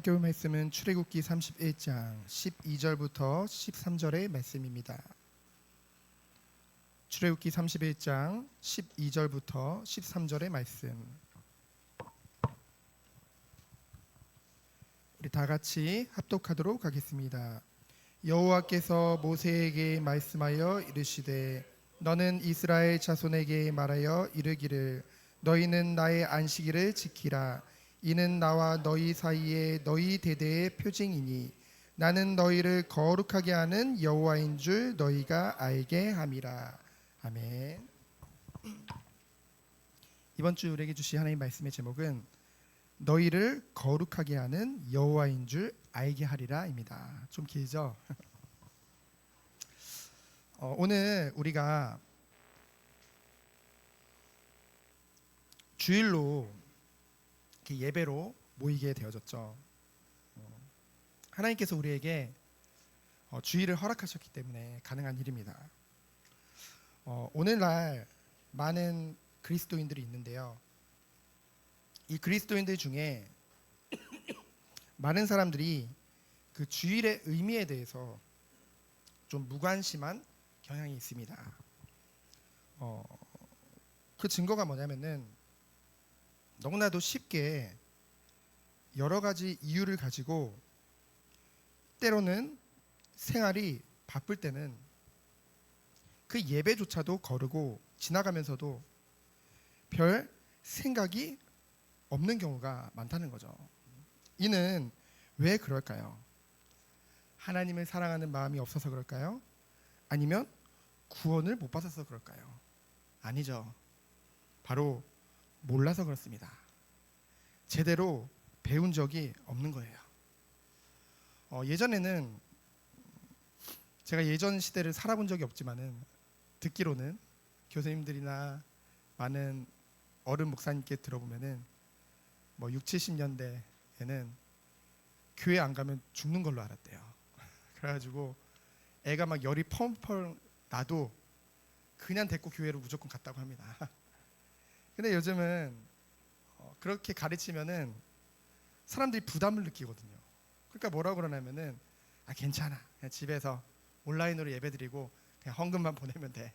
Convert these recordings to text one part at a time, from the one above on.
학교 말씀은 출애굽기 31장 12절부터 13절의 말씀입니다. 출애굽기 31장 12절부터 13절의 말씀. 우리 다 같이 합독하도록 하겠습니다. 여호와께서 모세에게 말씀하여 이르시되 너는 이스라엘 자손에게 말하여 이르기를 너희는 나의 안식일을 지키라 이는 나와 너희 사이에 너희 대대의 표징이니 나는 너희를 거룩하게 하는 여호와인 줄 너희가 알게 함이라 아멘. 이번 주 우리에게 주신 하나님 말씀의 제목은 너희를 거룩하게 하는 여호와인 줄 알게 하리라입니다. 좀 길죠? 어, 오늘 우리가 주일로 이렇게 예배로 모이게 되어졌죠. 어, 하나님께서 우리에게 어, 주일을 허락하셨기 때문에 가능한 일입니다. 어, 오늘날 많은 그리스도인들이 있는데요. 이 그리스도인들 중에 많은 사람들이 그 주일의 의미에 대해서 좀 무관심한 경향이 있습니다. 어, 그 증거가 뭐냐면은 너무나도 쉽게 여러 가지 이유를 가지고 때로는 생활이 바쁠 때는 그 예배조차도 거르고 지나가면서도 별 생각이 없는 경우가 많다는 거죠. 이는 왜 그럴까요? 하나님을 사랑하는 마음이 없어서 그럴까요? 아니면 구원을 못 받아서 그럴까요? 아니죠. 바로 몰라서 그렇습니다. 제대로 배운 적이 없는 거예요. 어, 예전에는 제가 예전 시대를 살아본 적이 없지만은 듣기로는 교수님들이나 많은 어른 목사님께 들어보면은 뭐 6, 70년대에는 교회 안 가면 죽는 걸로 알았대요. 그래가지고 애가 막 열이 펑펑 나도 그냥 데리고 교회로 무조건 갔다고 합니다. 근데 요즘은 어, 그렇게 가르치면은 사람들이 부담을 느끼거든요. 그러니까 뭐라고 그러냐면은 아 괜찮아. 그냥 집에서 온라인으로 예배드리고 그냥 헌금만 보내면 돼.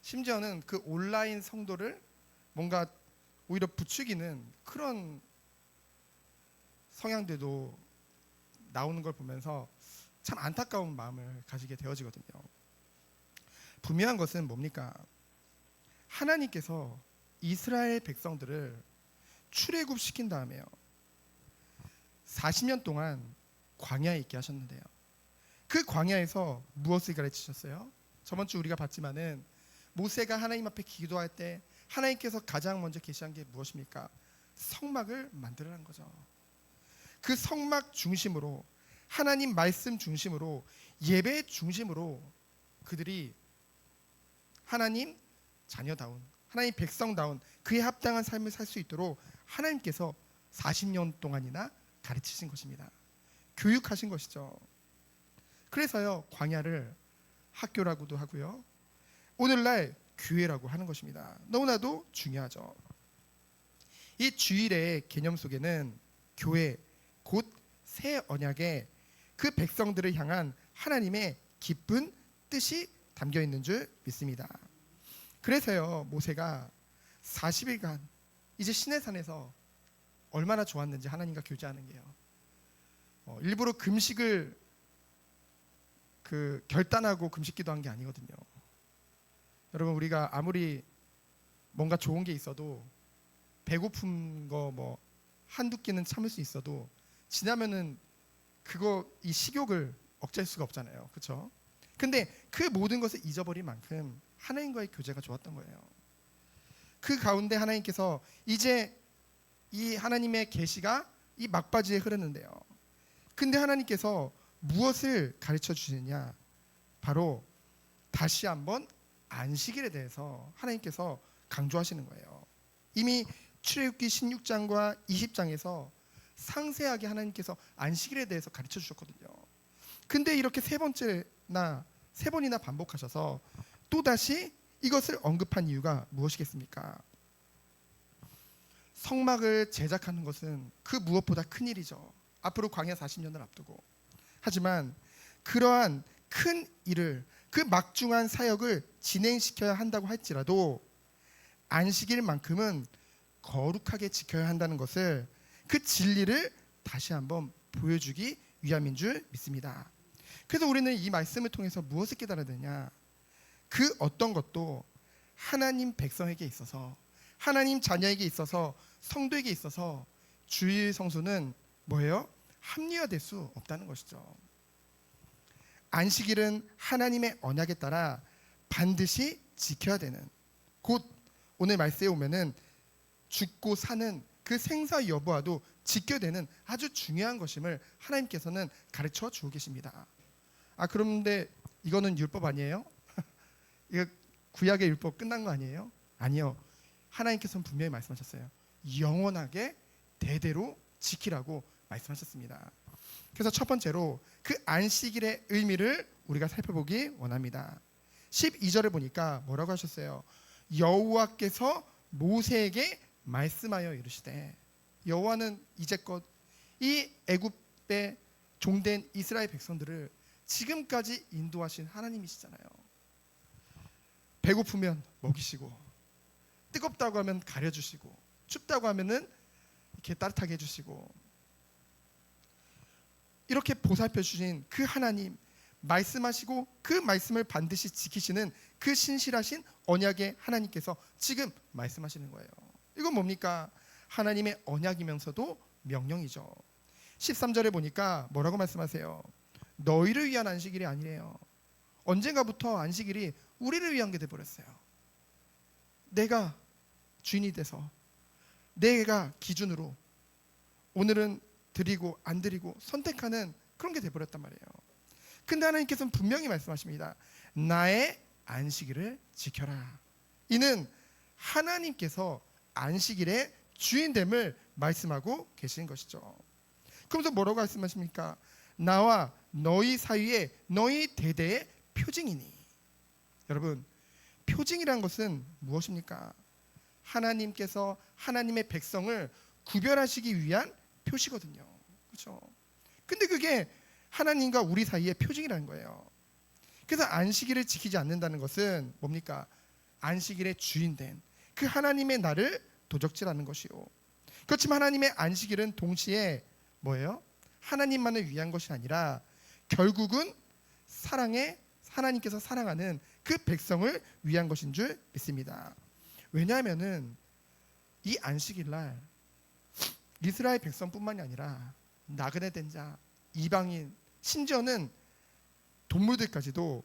심지어는 그 온라인 성도를 뭔가 오히려 부추기는 그런 성향들도 나오는 걸 보면서 참 안타까운 마음을 가지게 되어지거든요. 분명한 것은 뭡니까? 하나님께서 이스라엘 백성들을 출애굽 시킨 다음에요. 40년 동안 광야에 있게 하셨는데요. 그 광야에서 무엇을 가르치셨어요? 저번 주 우리가 봤지만은 모세가 하나님 앞에 기도할 때 하나님께서 가장 먼저 계시한 게 무엇입니까? 성막을 만들어낸 거죠. 그 성막 중심으로 하나님 말씀 중심으로 예배 중심으로 그들이 하나님 자녀다운 하나님 백성다운 그에 합당한 삶을 살 수 있도록 하나님께서 40년 동안이나 가르치신 것입니다. 교육하신 것이죠. 그래서요 광야를 학교라고도 하고요. 오늘날 교회라고 하는 것입니다. 너무나도 중요하죠. 이 주일의 개념 속에는 교회 곧 새 언약의 그 백성들을 향한 하나님의 기쁜 뜻이 담겨 있는 줄 믿습니다. 그래서요 모세가 40일간 이제 시내산에서 얼마나 좋았는지 하나님과 교제하는 게요. 어, 일부러 금식을 그 결단하고 금식 기도한 게 아니거든요. 여러분 우리가 아무리 뭔가 좋은 게 있어도 배고픈 거 뭐 한두 끼는 참을 수 있어도 지나면은 그거 이 식욕을 억제할 수가 없잖아요. 그렇죠? 근데 그 모든 것을 잊어버린 만큼 하나님과의 교제가 좋았던 거예요. 그 가운데 하나님께서 이제 이 하나님의 계시가 이 막바지에 흐르는데요. 근데 하나님께서 무엇을 가르쳐 주시느냐? 바로 다시 한번 안식일에 대해서 하나님께서 강조하시는 거예요. 이미 출애굽기 16장과 20장에서 상세하게 하나님께서 안식일에 대해서 가르쳐 주셨거든요. 근데 이렇게 세 번째나 세 번이나 반복하셔서 또 다시 이것을 언급한 이유가 무엇이겠습니까? 성막을 제작하는 것은 그 무엇보다 큰 일이죠. 앞으로 광야 40년을 앞두고 하지만 그러한 큰 일을 그 막중한 사역을 진행시켜야 한다고 할지라도 안식일만큼은 거룩하게 지켜야 한다는 것을 그 진리를 다시 한번 보여주기 위함인 줄 믿습니다. 그래서 우리는 이 말씀을 통해서 무엇을 깨달아야 되냐? 그 어떤 것도 하나님 백성에게 있어서 하나님 자녀에게 있어서 성도에게 있어서 주일 성수는 뭐예요? 합리화될 수 없다는 것이죠. 안식일은 하나님의 언약에 따라 반드시 지켜야 되는 곧 오늘 말씀에 오면은 죽고 사는 그 생사 여부와도 지켜야 되는 아주 중요한 것임을 하나님께서는 가르쳐 주고 계십니다. 아 그런데 이거는 율법 아니에요? 이거 구약의 율법 끝난 거 아니에요? 아니요. 하나님께서는 분명히 말씀하셨어요. 영원하게 대대로 지키라고 말씀하셨습니다. 그래서 첫 번째로 그 안식일의 의미를 우리가 살펴보기 원합니다. 12절을 보니까 뭐라고 하셨어요? 여호와께서 모세에게 말씀하여 이르시되 여호와는 이제껏 이 애굽에 종된 이스라엘 백성들을 지금까지 인도하신 하나님이시잖아요. 배고프면 먹이시고 뜨겁다고 하면 가려주시고 춥다고 하면은 이렇게 따뜻하게 해주시고 이렇게 보살펴 주신 그 하나님 말씀하시고 그 말씀을 반드시 지키시는 그 신실하신 언약의 하나님께서 지금 말씀하시는 거예요. 이건 뭡니까? 하나님의 언약이면서도 명령이죠. 13절에 보니까 뭐라고 말씀하세요? 너희를 위한 안식일이 아니래요. 언젠가부터 안식일이 우리를 위한 게 돼 버렸어요. 내가 주인이 돼서 내가 기준으로 오늘은 드리고 안 드리고 선택하는 그런 게 돼 버렸단 말이에요. 근데 하나님께서는 분명히 말씀하십니다. 나의 안식일을 지켜라. 이는 하나님께서 안식일의 주인됨을 말씀하고 계시는 것이죠. 그러면서 뭐라고 말씀하십니까? 나와 너희 사이에 너희 대대의 표징이니. 여러분, 표징이란 것은 무엇입니까? 하나님께서 하나님의 백성을 구별하시기 위한 표시거든요. 그렇죠? 근데 그게 하나님과 우리 사이의 표징이라는 거예요. 그래서 안식일을 지키지 않는다는 것은 뭡니까? 안식일의 주인된 그 하나님의 날을 도적질하는 것이요. 그렇지만 하나님의 안식일은 동시에 뭐예요? 하나님만을 위한 것이 아니라 결국은 사랑의 하나님께서 사랑하는 그 백성을 위한 것인 줄 믿습니다. 왜냐하면은 이 안식일 날 이스라엘 백성뿐만이 아니라 나그네 된 자, 이방인, 심지어는 동물들까지도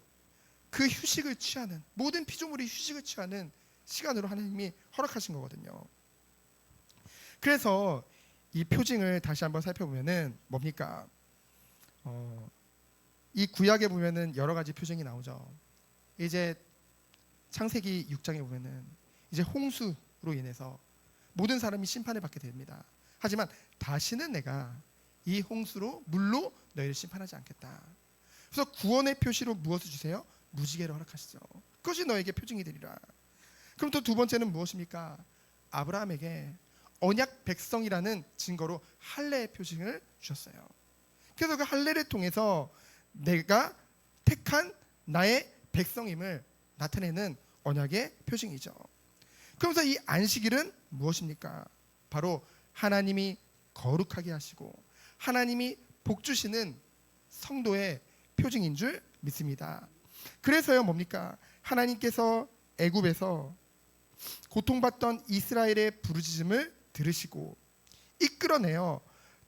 그 휴식을 취하는 모든 피조물이 휴식을 취하는 시간으로 하나님이 허락하신 거거든요. 그래서 이 표징을 다시 한번 살펴보면은 뭡니까? 어, 이 구약에 보면은 여러 가지 표징이 나오죠. 이제 창세기 6장에 보면은 이제 홍수로 인해서 모든 사람이 심판을 받게 됩니다. 하지만 다시는 내가 이 홍수로 물로 너희를 심판하지 않겠다. 그래서 구원의 표시로 무엇을 주세요? 무지개를 허락하시죠. 그것이 너에게 표징이 되리라. 그럼 또 두 번째는 무엇입니까? 아브라함에게 언약 백성이라는 증거로 할례의 표징을 주셨어요. 그래서 그 할례를 통해서 내가 택한 나의 백성임을 나타내는 언약의 표징이죠. 그러면서 이 안식일은 무엇입니까? 바로 하나님이 거룩하게 하시고 하나님이 복 주시는 성도의 표징인 줄 믿습니다. 그래서요 뭡니까? 하나님께서 애굽에서 고통받던 이스라엘의 부르짖음을 들으시고 이끌어내어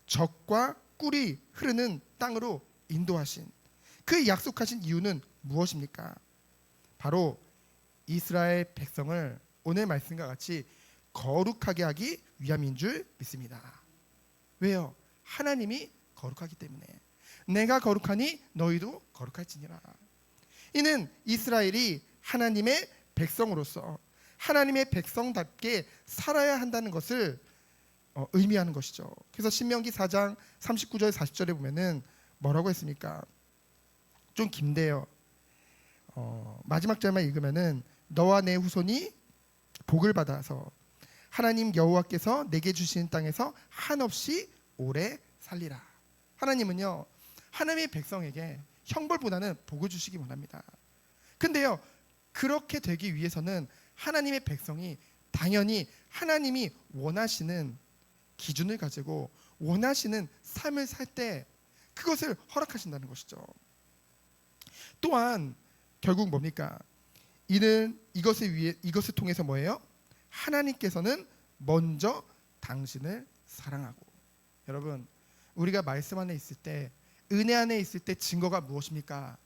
적과 꿀이 흐르는 땅으로 인도하신 그 약속하신 이유는 무엇입니까? 바로 이스라엘 백성을 오늘 말씀과 같이 거룩하게 하기 위함인 줄 믿습니다. 왜요? 하나님이 거룩하기 때문에 내가 거룩하니 너희도 거룩할지니라. 이는 이스라엘이 하나님의 백성으로서 하나님의 백성답게 살아야 한다는 것을 어, 의미하는 것이죠. 그래서 신명기 4장 39절 40절에 보면은 뭐라고 했습니까? 좀 긴데요. 어, 마지막 절만 읽으면은 너와 내 후손이 복을 받아서 하나님 여호와께서 내게 주신 땅에서 한없이 오래 살리라. 하나님은요 하나님의 백성에게 형벌보다는 복을 주시기 원합니다. 근데요 그렇게 되기 위해서는 하나님의 백성이 당연히 하나님이 원하시는 기준을 가지고 원하시는 삶을 살 때 그것을 허락하신다는 것이죠. 또한 결국 뭡니까? 이는 이것을 위해 이것을 통해서 뭐예요? 하나님께서는 먼저 당신을 사랑하고 여러분 우리가 말씀 안에 있을 때 은혜 안에 있을 때 증거가 무엇입니까?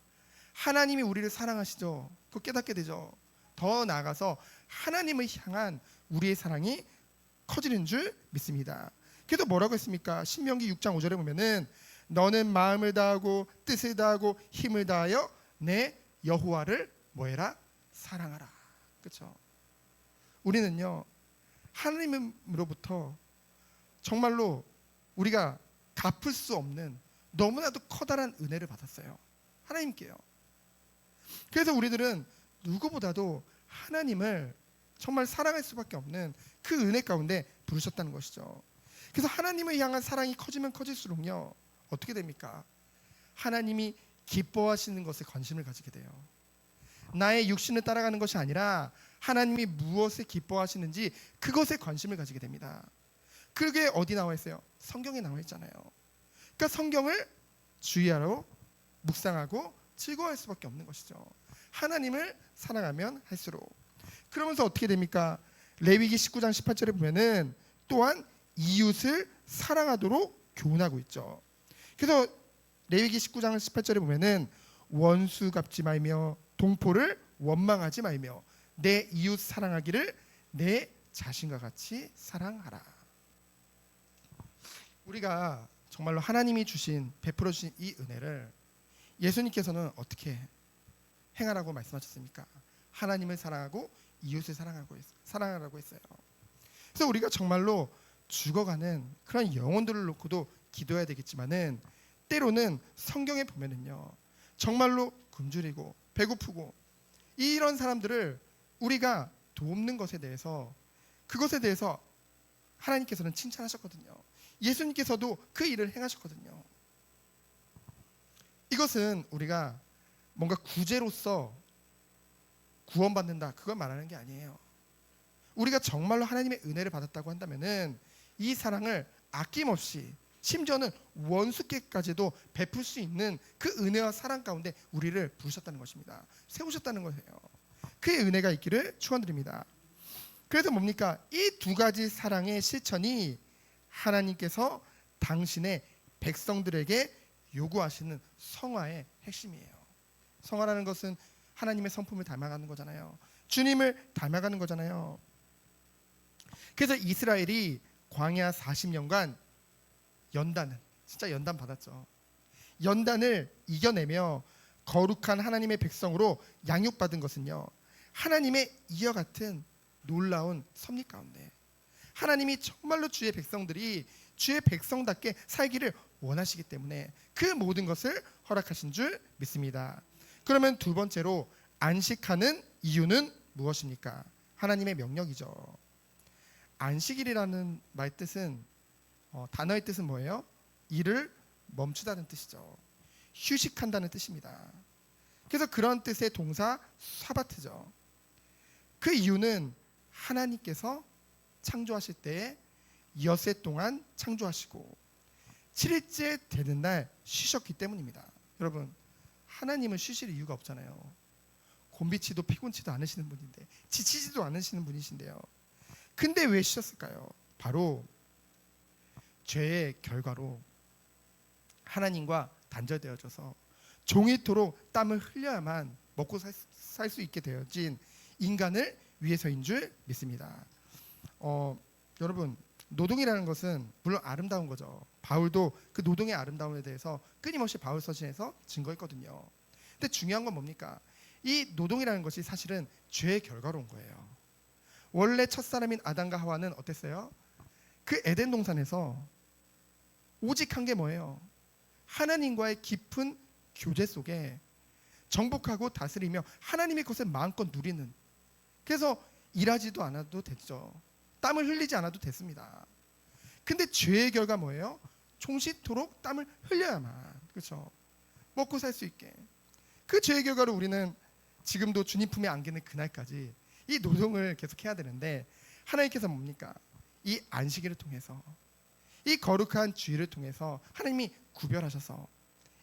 하나님이 우리를 사랑하시죠. 그거 깨닫게 되죠. 더 나아가서 하나님을 향한 우리의 사랑이 커지는 줄 믿습니다. 그래서 뭐라고 했습니까? 신명기 6장 5절에 보면은 너는 마음을 다하고 뜻을 다하고 힘을 다하여 내 여호와를 뭐해라 사랑하라. 그렇죠? 우리는요 하나님으로부터 정말로 우리가 갚을 수 없는 너무나도 커다란 은혜를 받았어요. 하나님께요. 그래서 우리들은 누구보다도 하나님을 정말 사랑할 수밖에 없는 그 은혜 가운데 부르셨다는 것이죠. 그래서 하나님을 향한 사랑이 커지면 커질수록요 어떻게 됩니까? 하나님이 기뻐하시는 것에 관심을 가지게 돼요. 나의 육신을 따라가는 것이 아니라 하나님이 무엇을 기뻐하시는지 그것에 관심을 가지게 됩니다. 그게 어디 나와 있어요? 성경에 나와 있잖아요. 그러니까 성경을 주의하러 묵상하고 즐거워할 수밖에 없는 것이죠. 하나님을 사랑하면 할수록 그러면서 어떻게 됩니까? 레위기 19장 18절에 보면은 또한 이웃을 사랑하도록 교훈하고 있죠. 그래서 레위기 19장 18절에 보면은 원수 갚지 말며 동포를 원망하지 말며 내 이웃 사랑하기를 내 자신과 같이 사랑하라. 우리가 정말로 하나님이 주신 베풀어 주신 이 은혜를 예수님께서는 어떻게 행하라고 말씀하셨습니까? 하나님을 사랑하고 이웃을 사랑하고 했- 사랑하라고 했어요. 그래서 우리가 정말로 죽어가는 그런 영혼들을 놓고도 기도해야 되겠지만은 때로는 성경에 보면은요 정말로 굶주리고 배고프고 이런 사람들을 우리가 돕는 것에 대해서 그것에 대해서 하나님께서는 칭찬하셨거든요. 예수님께서도 그 일을 행하셨거든요. 이것은 우리가 뭔가 구제로서 구원받는다 그걸 말하는 게 아니에요. 우리가 정말로 하나님의 은혜를 받았다고 한다면은 이 사랑을 아낌없이 심지어는 원수께까지도 베풀 수 있는 그 은혜와 사랑 가운데 우리를 부르셨다는 것입니다. 세우셨다는 거예요. 그의 은혜가 있기를 축원드립니다. 그래서 뭡니까? 이 두 가지 사랑의 실천이 하나님께서 당신의 백성들에게 요구하시는 성화의 핵심이에요. 성화라는 것은 하나님의 성품을 닮아가는 거잖아요. 주님을 닮아가는 거잖아요. 그래서 이스라엘이 광야 40년간 연단은 진짜 연단 받았죠. 연단을 이겨내며 거룩한 하나님의 백성으로 양육받은 것은요. 하나님의 이와 같은 놀라운 섭리 가운데 하나님이 정말로 주의 백성들이 주의 백성답게 살기를 원하시기 때문에 그 모든 것을 허락하신 줄 믿습니다. 그러면 두 번째로 안식하는 이유는 무엇입니까? 하나님의 명령이죠. 안식일이라는 말 뜻은 어, 단어의 뜻은 뭐예요? 일을 멈추다는 뜻이죠. 휴식한다는 뜻입니다. 그래서 그런 뜻의 동사 사바트죠. 그 이유는 하나님께서 창조하실 때에 엿새 동안 창조하시고 7일째 되는 날 쉬셨기 때문입니다. 여러분 하나님은 쉬실 이유가 없잖아요. 곤비치도 피곤치도 않으시는 분인데 지치지도 않으시는 분이신데요. 근데 왜 쉬셨을까요? 바로 죄의 결과로 하나님과 단절되어져서 종이토록 땀을 흘려야만 먹고 살 수 있게 되어진 인간을 위해서인 줄 믿습니다. 어, 여러분 노동이라는 것은 물론 아름다운 거죠. 바울도 그 노동의 아름다움에 대해서 끊임없이 바울 서신에서 증거했거든요. 근데 중요한 건 뭡니까? 이 노동이라는 것이 사실은 죄의 결과로운 거예요. 원래 첫 사람인 아담과 하와는 어땠어요? 그 에덴 동산에서 오직 한 게 뭐예요? 하나님과의 깊은 교제 속에 정복하고 다스리며 하나님의 것을 마음껏 누리는 그래서 일하지도 않아도 됐죠. 땀을 흘리지 않아도 됐습니다. 근데 죄의 결과 뭐예요? 종시토록 땀을 흘려야만 그렇죠. 먹고 살 수 있게 그 죄의 결과로 우리는 지금도 주님 품에 안기는 그날까지 이 노동을 계속 해야 되는데 하나님께서 뭡니까? 이 안식일을 통해서 이 거룩한 주일을 통해서 하나님이 구별하셔서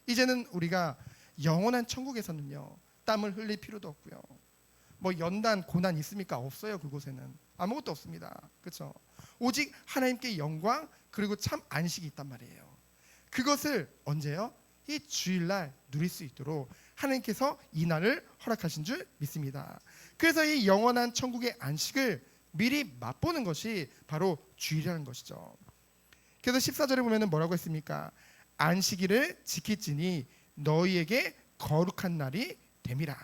이제는 우리가 영원한 천국에서는요 땀을 흘릴 필요도 없고요. 뭐 연단 고난 있습니까? 없어요 그곳에는. 아무것도 없습니다. 그렇죠 오직 하나님께 영광 그리고 참 안식이 있단 말이에요. 그것을 언제요? 이 주일날 누릴 수 있도록 하나님께서 이 날을 허락하신 줄 믿습니다. 그래서 이 영원한 천국의 안식을 미리 맛보는 것이 바로 주일이라는 것이죠 그래서 14절에 보면은 뭐라고 했습니까? 안식일을 지킬지니 너희에게 거룩한 날이 됨이라.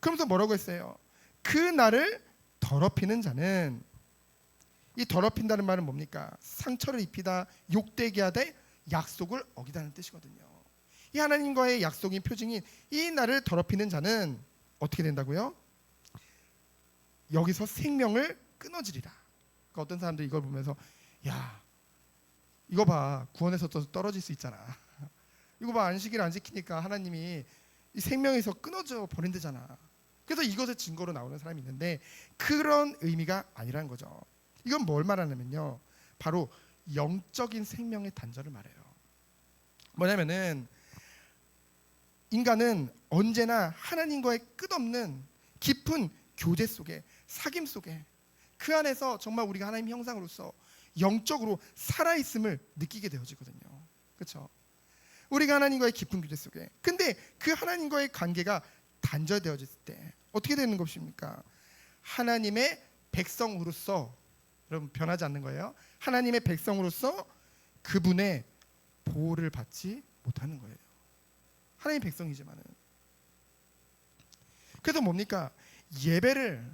그러면서 뭐라고 했어요? 그 날을 더럽히는 자는 이 더럽힌다는 말은 뭡니까? 상처를 입히다, 욕되게 하되 약속을 어기다는 뜻이거든요. 이 하나님과의 약속인 표징인 이 날을 더럽히는 자는 어떻게 된다고요? 여기서 생명을 끊어지리라. 그러니까 어떤 사람들이 이걸 보면서 야 이거 봐 구원에서 또 떨어질 수 있잖아. 이거 봐 안식일 안 지키니까 하나님이 이 생명에서 끊어져 버린대잖아. 그래서 이것을 증거로 나오는 사람이 있는데 그런 의미가 아니라는 거죠. 이건 뭘 말하냐면요. 바로 영적인 생명의 단절을 말해요. 뭐냐면은 인간은 언제나 하나님과의 끝없는 깊은 교제 속에 사귐 속에 그 안에서 정말 우리가 하나님 형상으로서 영적으로 살아 있음을 느끼게 되어지거든요. 그렇죠? 우리가 하나님과의 깊은 교제 속에 근데 그 하나님과의 관계가 단절되어질 때 어떻게 되는 것입니까? 하나님의 백성으로서 여러분 변하지 않는 거예요. 하나님의 백성으로서 그분의 보호를 받지 못하는 거예요. 하나님 백성이지만은 그래서 뭡니까? 예배를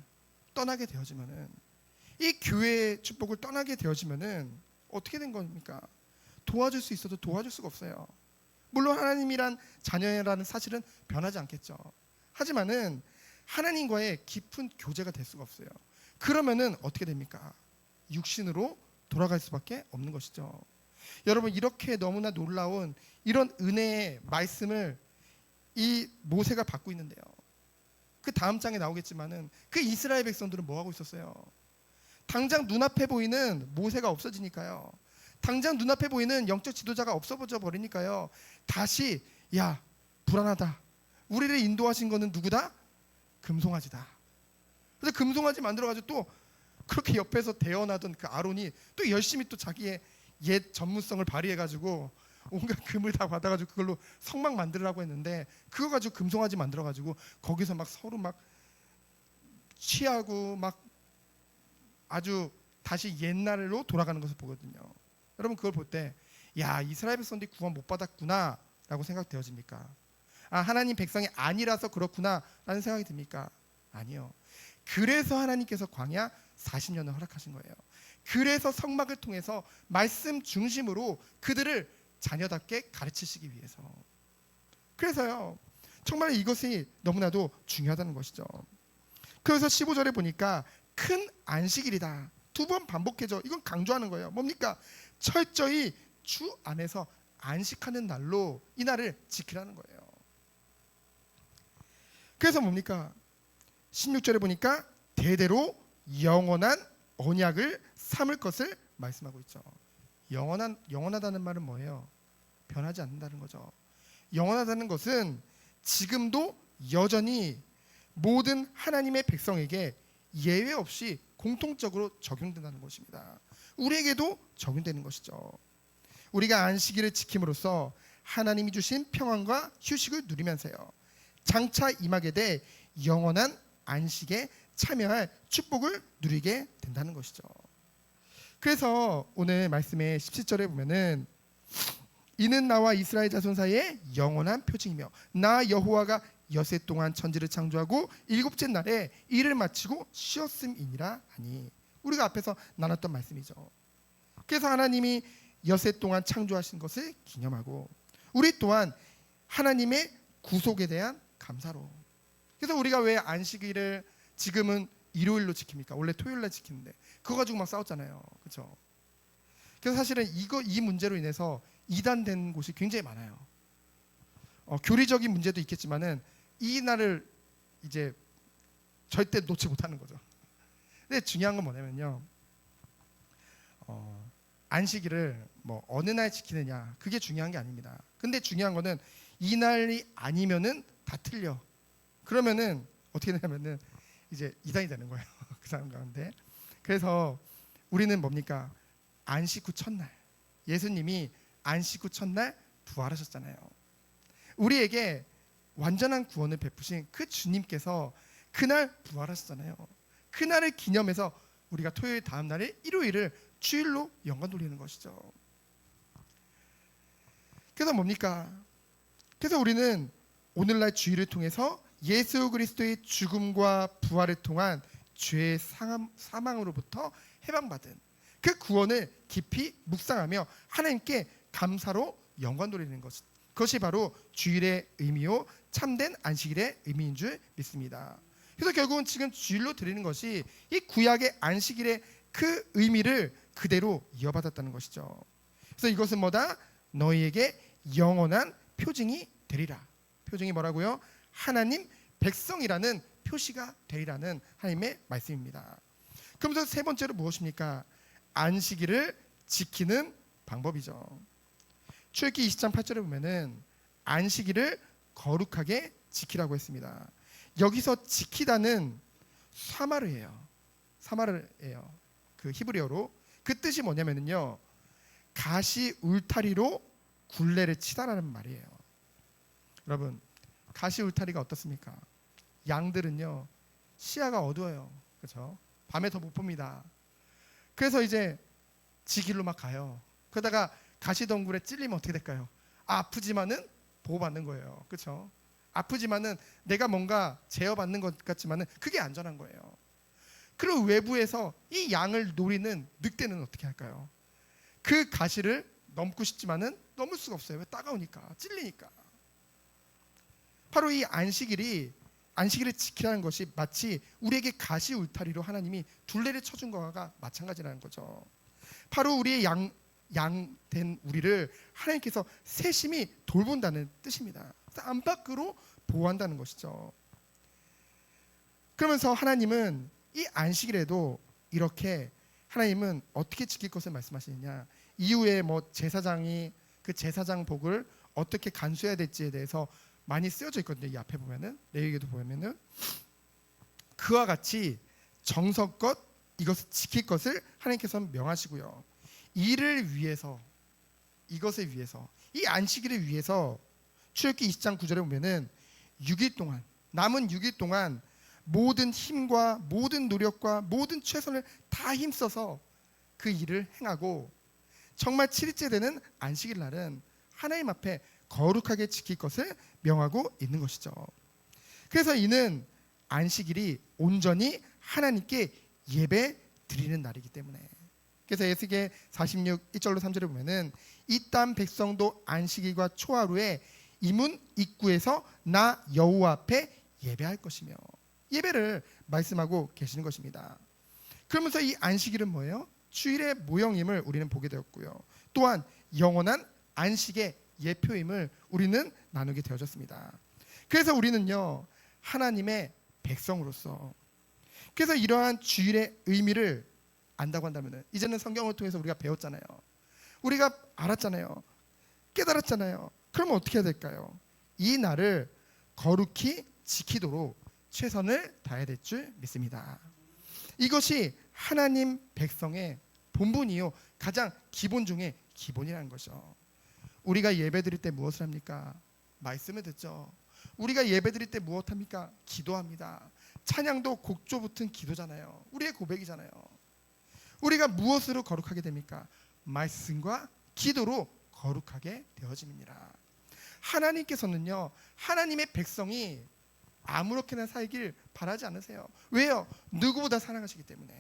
떠나게 되어지면은 이 교회의 축복을 떠나게 되어지면은 어떻게 된 겁니까? 도와줄 수 있어도 도와줄 수가 없어요. 물론 하나님이란 자녀라는 사실은 변하지 않겠죠. 하지만은 하나님과의 깊은 교제가 될 수가 없어요. 그러면은 어떻게 됩니까? 육신으로 돌아갈 수밖에 없는 것이죠. 여러분 이렇게 너무나 놀라운 이런 은혜의 말씀을 이 모세가 받고 있는데요. 그 다음 장에 나오겠지만은 그 이스라엘 백성들은 뭐 하고 있었어요? 당장 눈앞에 보이는 모세가 없어지니까요. 당장 눈앞에 보이는 영적 지도자가 없어져 버리니까요. 다시 야 불안하다. 우리를 인도하신 거는 누구다? 금송아지다. 그래서 금송아지 만들어가지고 또 그렇게 옆에서 대언하던 그 아론이 또 열심히 또 자기의 옛 전문성을 발휘해가지고 온갖 금을 다 받아가지고 그걸로 성막 만들으라고 했는데 그거 가지고 금송아지 만들어가지고 거기서 막 서로 막 취하고 막 아주 다시 옛날로 돌아가는 것을 보거든요. 여러분 그걸 볼 때 야 이스라엘 백성들이 구원 못 받았구나라고 생각되어집니까? 아 하나님 백성이 아니라서 그렇구나라는 생각이 듭니까? 아니요. 그래서 하나님께서 광야 40년을 허락하신 거예요. 그래서 성막을 통해서 말씀 중심으로 그들을 자녀답게 가르치시기 위해서. 그래서요. 정말 이것이 너무나도 중요하다는 것이죠. 그래서 15절에 보니까 큰 안식일이다. 두 번 반복해져. 이건 강조하는 거예요. 뭡니까? 철저히 주 안에서 안식하는 날로 이 날을 지키라는 거예요. 그래서 뭡니까? 16절에 보니까 대대로 영원한 언약을 삼을 것을 말씀하고 있죠. 영원한 영원하다는 말은 뭐예요? 변하지 않는다는 거죠. 영원하다는 것은 지금도 여전히 모든 하나님의 백성에게 예외 없이 공통적으로 적용된다는 것입니다. 우리에게도 적용되는 것이죠. 우리가 안식일을 지킴으로써 하나님이 주신 평안과 휴식을 누리면서요. 장차 임하게 돼 영원한 안식에 참여할 축복을 누리게 된다는 것이죠. 그래서 오늘 말씀의 17절에 보면은 이는 나와 이스라엘 자손 사이에 영원한 표징이며 나 여호와가 여세 동안 천지를 창조하고 일곱째 날에 일을 마치고 쉬었음이니라 하니 우리가 앞에서 나눴던 말씀이죠. 그래서 하나님이 여세 동안 창조하신 것을 기념하고 우리 또한 하나님의 구속에 대한 감사로 그래서 우리가 왜 안식일을 지금은 일요일로 지킵니까? 원래 토요일 날 지키는데 그거 가지고 막 싸웠잖아요. 그렇죠? 그래서 사실은 이거 이 문제로 인해서 이단된 곳이 굉장히 많아요. 어, 교리적인 문제도 있겠지만은 이 날을 이제 절대 놓지 못하는 거죠. 근데 중요한 건 뭐냐면요. 어, 안식일을 뭐 어느 날 지키느냐 그게 중요한 게 아닙니다. 근데 중요한 거는 이 날이 아니면은 다 틀려. 그러면은 어떻게 되냐면은 이제 이단이 되는 거예요. 그 사람 가운데. 그래서 우리는 뭡니까? 안식 후 첫날. 예수님이 안식 후 첫날 부활하셨잖아요. 우리에게 완전한 구원을 베푸신 그 주님께서 그날 부활하셨잖아요. 그날을 기념해서 우리가 토요일 다음 날에 일요일을 주일로 연관 돌리는 것이죠. 그래서 뭡니까? 그래서 우리는 오늘날 주일을 통해서 예수 그리스도의 죽음과 부활을 통한 죄의 사망으로부터 해방받은 그 구원을 깊이 묵상하며 하나님께 감사로 영광 돌리는 것 그것이 바로 주일의 의미요 참된 안식일의 의미인 줄 믿습니다. 그래서 결국은 지금 주일로 드리는 것이 이 구약의 안식일의 그 의미를 그대로 이어받았다는 것이죠. 그래서 이것은 뭐다? 너희에게 영원한 표징이 되리라. 표징이 뭐라고요? 하나님 백성이라는 표시가 되리라는 하나님의 말씀입니다. 그러면서 세 번째로 무엇입니까? 안식일을 지키는 방법이죠. 출애기 20장 8절에 보면은 안식일을 거룩하게 지키라고 했습니다. 여기서 지키다는 사마르예요. 사마르예요. 그 히브리어로 그 뜻이 뭐냐면요. 가시 울타리로 굴레를 치다라는 말이에요. 여러분, 가시 울타리가 어떻습니까? 양들은요. 시야가 어두워요. 그렇죠? 밤에 더 못 봅니다. 그래서 이제 지 길로 막 가요. 그러다가 가시덩굴에 찔리면 어떻게 될까요? 아프지만은 보호받는 거예요. 그렇죠? 아프지만은 내가 뭔가 제어받는 것 같지만은 그게 안전한 거예요. 그리고 외부에서 이 양을 노리는 늑대는 어떻게 할까요? 그 가시를 넘고 싶지만은 넘을 수가 없어요. 왜 따가우니까 찔리니까. 바로 이 안식일이 안식일을 지키라는 것이 마치 우리에게 가시 울타리로 하나님이 둘레를 쳐준 것과 마찬가지라는 거죠. 바로 우리의 양 양 된 우리를 하나님께서 세심히 돌본다는 뜻입니다. 안팎으로 보호한다는 것이죠. 그러면서 하나님은 이 안식일에도 이렇게 하나님은 어떻게 지킬 것을 말씀하시느냐 이후에 뭐 제사장이 그 제사장 복을 어떻게 간수해야 될지에 대해서 많이 쓰여져 있거든요. 이 앞에 보면은 레위기도 보면은 그와 같이 정성껏 이것을 지킬 것을 하나님께서 명하시고요. 이를 위해서 이것을 위해서 이 안식일을 위해서 출애굽기 20장 9절에 보면은 6일 동안 남은 6일 동안 모든 힘과 모든 노력과 모든 최선을 다 힘써서 그 일을 행하고 정말 7일째 되는 안식일 날은 하나님 앞에 거룩하게 지킬 것을 명하고 있는 것이죠. 그래서 이는 안식일이 온전히 하나님께 예배 드리는 날이기 때문에 그래서 예수계 46 1절로 3절에 보면은 이땅 백성도 안식일과 초하루에 이문 입구에서 나 여호와 앞에 예배할 것이며 예배를 말씀하고 계시는 것입니다. 그러면서 이 안식일은 뭐예요? 주일의 모형임을 우리는 보게 되었고요. 또한 영원한 안식의 예표임을 우리는 나누게 되어졌습니다. 그래서 우리는요 하나님의 백성으로서 그래서 이러한 주일의 의미를 안다고 한다면 이제는 성경을 통해서 우리가 배웠잖아요. 우리가 알았잖아요. 깨달았잖아요. 그러면 어떻게 해야 될까요? 이 날을 거룩히 지키도록 최선을 다해야 될 줄 믿습니다. 이것이 하나님 백성의 본분이요 가장 기본 중에 기본이라는 거죠. 우리가 예배드릴 때 무엇을 합니까? 말씀을 듣죠. 우리가 예배드릴 때 무엇 합니까? 기도합니다. 찬양도 곡조 붙은 기도잖아요. 우리의 고백이잖아요. 우리가 무엇으로 거룩하게 됩니까? 말씀과 기도로 거룩하게 되어짐이니라. 하나님께서는요, 하나님의 백성이 아무렇게나 살길 바라지 않으세요. 왜요? 누구보다 사랑하시기 때문에.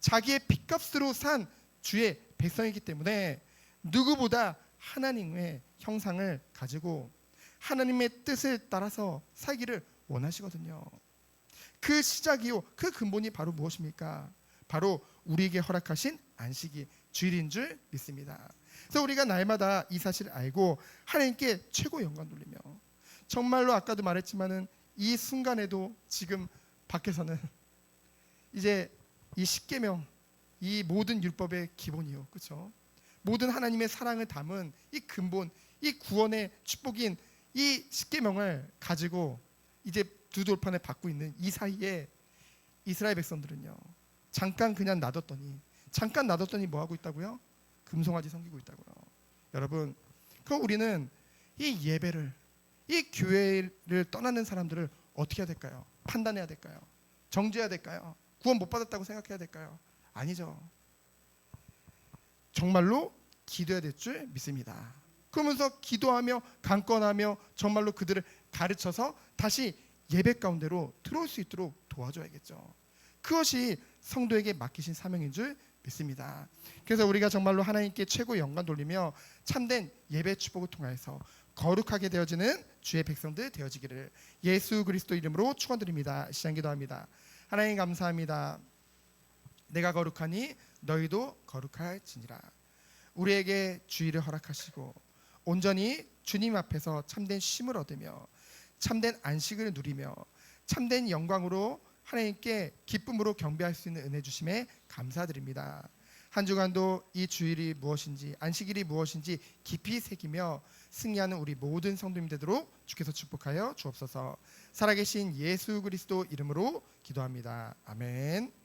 자기의 핏값으로 산 주의 백성이기 때문에 누구보다 하나님의 형상을 가지고 하나님의 뜻을 따라서 살기를 원하시거든요. 그 시작이요, 그 근본이 바로 무엇입니까? 바로 우리에게 허락하신 안식이 주일인 줄 믿습니다. 그래서 우리가 날마다 이 사실을 알고 하나님께 최고 영광 돌리며 정말로 아까도 말했지만은 이 순간에도 지금 밖에서는 이제 이 십계명 이 모든 율법의 기본이요. 그렇죠? 모든 하나님의 사랑을 담은 이 근본, 이 구원의 축복인 이 십계명을 가지고 이제 두 돌판을 받고 있는 이 사이에 이스라엘 백성들은요. 잠깐 그냥 놔뒀더니 잠깐 놔뒀더니 뭐 하고 있다고요? 금송아지 섬기고 있다고요. 여러분, 그럼 우리는 이 예배를 이 교회를 떠나는 사람들을 어떻게 해야 될까요? 판단해야 될까요? 정죄해야 될까요? 구원 못 받았다고 생각해야 될까요? 아니죠. 정말로 기도해야 될 줄 믿습니다. 그러면서 기도하며 강권하며 정말로 그들을 가르쳐서 다시 예배 가운데로 들어올 수 있도록 도와줘야겠죠. 그것이 성도에게 맡기신 사명인 줄 믿습니다. 그래서 우리가 정말로 하나님께 최고 영광 돌리며 참된 예배 축복을 통하여서 거룩하게 되어지는 주의 백성들 되어지기를 예수 그리스도 이름으로 축원드립니다. 시장 기도합니다. 하나님 감사합니다. 내가 거룩하니 너희도 거룩할지니라. 우리에게 주의를 허락하시고 온전히 주님 앞에서 참된 쉼을 얻으며 참된 안식을 누리며 참된 영광으로 하나님께 기쁨으로 경배할 수 있는 은혜 주심에 감사드립니다. 한 주간도 이 주일이 무엇인지 안식일이 무엇인지 깊이 새기며 승리하는 우리 모든 성도님 되도록 주께서 축복하여 주옵소서. 살아계신 예수 그리스도 이름으로 기도합니다. 아멘.